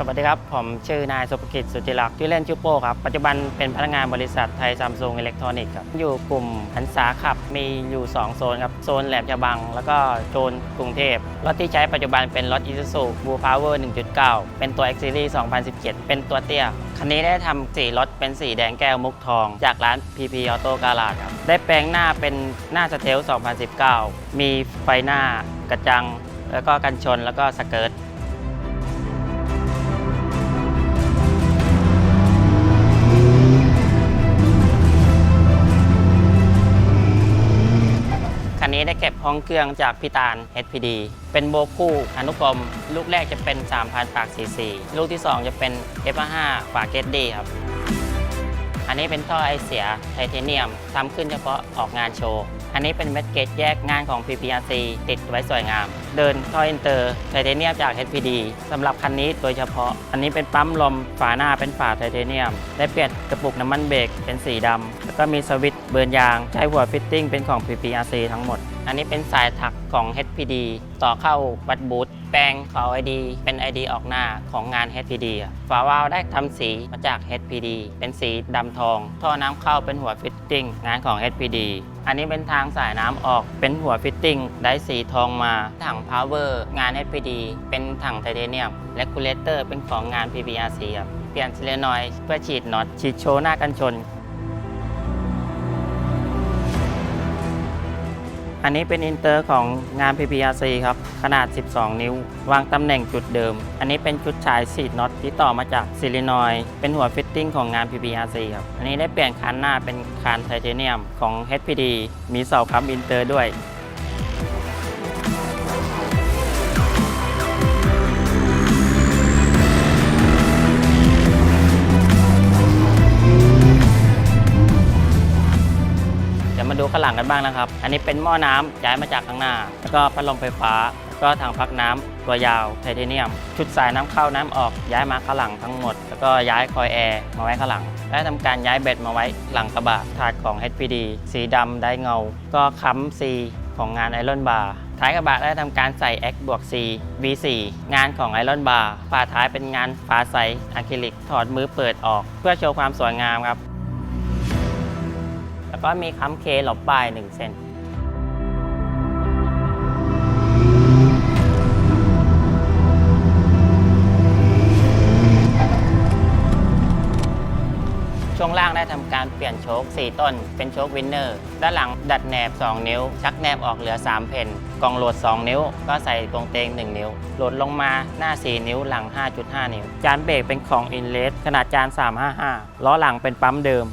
สวัสดีครับ ผมชื่อนายสุภกิจสุธิรักษ์ชื่อเล่นชื่อโป้ครับ ปัจจุบันเป็นพนักงานบริษัทไทยซัมซุงอิเล็กทรอนิกส์ครับ อยู่กลุ่มหันษาขับมีอยู่ 2 โซนครับ โซนแหลมฉบัง แล้วก็โซนกรุงเทพรถที่ใช้ปัจจุบันเป็นรถ Isuzu Blue Power 1.9 เป็นตัว X Series 2017 เป็นตัวเตี้ย คันนี้ได้ทำสีรถเป็นสีแดงแก้วมุกทอง จากร้าน PP Auto Garage ครับ ได้แปลงหน้าเป็นหน้าสเทล2019 มีไฟหน้ากระจัง แล้วก็กันชนแล้วก็สเกิร์ต ท้องเครื่องจากพี่ตาล HPD เป็นโบคู่อนุกรม ลูกแรกจะเป็น 3,000 ปาก CC ลูกที่ 2 จะเป็น F5 ฝาเกตดีครับ อันนี้เป็นท่อไอเสียไทเทเนียมทำขึ้นเฉพาะออกงานโชว์ อันนี้เป็นเม็ดเกจแยกงานของ PPRC ติดไว้สวยงาม เดินท่ออินเตอร์ไทเทเนียมจาก HPD สำหรับคันนี้โดยเฉพาะ อันนี้เป็นปั๊มลมฝาหน้าเป็นฝาไทเทเนียม ได้เปลี่ยนกระปุกน้ำมันเบรกเป็นสีดำแล้วก็มีสวิตช์เบิร์นยาง ใช้หัวฟิตติ้งเป็นของ PPRC ทั้งหมด อันนี้เป็นสายถักของ HPD ต่อเข้าบัตบูทแปลงขอ ID เป็น ID ออกหน้าของงาน HPD ฝาวาล์วได้ทำสีมาจาก HPD เป็นสีดำทอง ท่อน้ำเข้าเป็นหัวฟิตติ้งงานของ HPD อันนี้เป็นทางสายน้ำออกเป็นหัวฟิตติ้งได้สีทองมา ถัง Power งาน HPD เป็นถังไทเทเนียมและคูลเลเตอร์เป็นของงาน PPRC ครับเปลี่ยนซิเลนอยด์เพื่อฉีดน็อตฉีดโชว์หน้ากันชน อันนี้เป็นอินเตอร์ของงาน PPRC ครับ ขนาด 12 นิ้ว วางตำแหน่งจุดเดิม อันนี้เป็นชุดฉายสีน็อตที่ต่อมาจากซิลินอยด์เป็นหัวฟิตติ้งของงาน PPRC ครับ อันนี้ได้เปลี่ยนคานหน้าเป็นคานไทเทเนียมของ HPD มีเสาค้ำอินเตอร์ด้วย ดูข้างหลังกันบ้างนะครับ อันนี้เป็นหม้อน้ำย้ายมาจากข้างหน้า แล้วก็พัดลมไฟฟ้า แล้วก็ถังพักน้ำตัวยาวไทเทเนียม ชุดสายน้ำเข้าน้ำออกย้ายมาข้างหลังทั้งหมด แล้วก็ย้ายคอยแอร์มาไว้ข้างหลัง และทำการย้ายเบ็ดมาไว้หลังกระบะถาดของ HPD สีดำได้เงา ก็ค้ำ C ของงานไอรอนบาร์ท้ายกระบะได้ทำการใส่ X บวก C V4 งานของไอรอนบาร์ฝาท้ายเป็นงานฝาใสอะคริลิก ถอดมือเปิดออก เพื่อโชว์ความสวยงามครับ แล้วก็มีค้ำเคหลบปลาย1เซนช่วงล่างได้ทำการเปลี่ยนโชค 4 ต้น เป็นโชควินเนอร์ ด้านหลังดัดแหนบ 2 นิ้ว ชักแหนบออกเหลือ 3 เพนกองโหลด 2 นิ้ว ก็ใส่ตรงเตง 1 นิ้ว โหลดลงมาหน้า 4 นิ้วหลัง 5.5 นิ้ว จานเบรกเป็นของอินเลสขนาดจาน 355 ล้อหลังเป็นปั๊มเดิม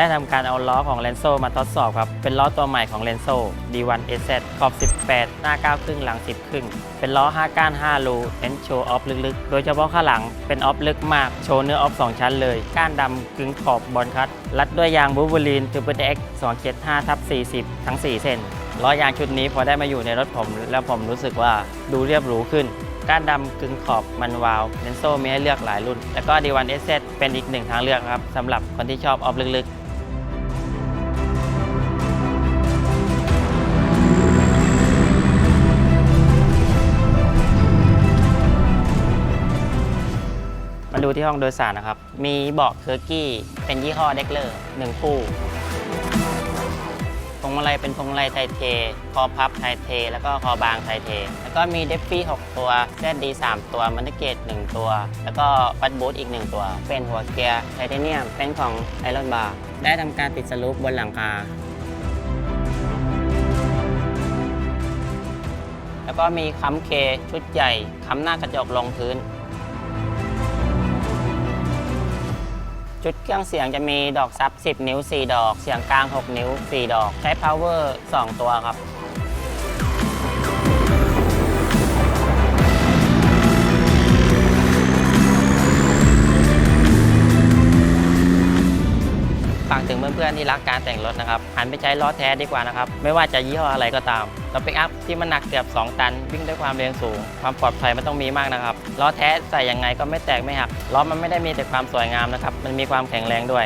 ได้ทำการเอาล้อของเลนโซมาทดสอบครับ เป็นล้อตัวใหม่ของเลนโซ D1 SZ ขอบ 18 หน้า 9 ครึ่งหลัง 10 ครึ่ง เป็นล้อ 5 ก้าน 5 รูเน้นโชว์ออฟลึกๆ โดยเฉพาะข้างหลังเป็นออฟลึกมาก โชว์เนื้อออฟ 2 ชั้นเลย ก้านดำกึ่งขอบบอลคัตรัดด้วยยางบูบูลีนทูเปอร์เอ็ก275ทับ40 ทั้ง 4 เส้นล้อยางชุดนี้พอได้มาอยู่ในรถผม แล้วผมรู้สึกว่าดูเรียบหรูขึ้นก้านดำกึ่งขอบมันวาวเลนโซมีให้เลือกหลายรุ่น แล้วก็ D1 SZ เป็นอีกหนึ่งทางเลือกครับสำหรับคนที่ชอบออฟลึกๆ ที่ห้องโดยสารนะครับ มีเบาะเคอร์กี้ เป็นยี่ห้อเด็กเลอร์หนึ่งคู่พวงมาลัยเป็นพวงมาลัยไทเท คอพับไทเท แล้วก็คอบางไทเท แล้วก็มีเดฟฟี่6ตัวแซดดี3ตัวมันเตเกต1ตัว แล้วก็บัตบูทอีก 1 ตัว เป็นหัวเกียร์ไทเทเนียม เป็นของไอรอนบาร์ได้ทำการติดสลูปบนหลังคา แล้วก็มีค้ำเคชุดใหญ่ค้ำหน้ากระจกลงพื้น ชุดเครื่องเสียงจะมีดอกซับ 10 นิ้ว 4 ดอก เสียงกลาง 6 นิ้ว 4 ดอก ใช้ power 2 ตัวครับ ถึงเพื่อนๆที่รักการแต่งรถนะครับหันไปใช้ล้อแท้ดีกว่านะครับ ไม่ว่าจะยี่ห้ออะไรก็ตามรถปิกอัพที่มันหนักเกือบ 2 ตัน วิ่งด้วยความเร็วสูง ความปลอดภัยมันต้องมีมากนะครับล้อแท้ใส่ยังไงก็ไม่แตกไม่หักล้อมันไม่ได้มีแต่ความสวยงามนะครับมันมีความแข็งแรงด้วย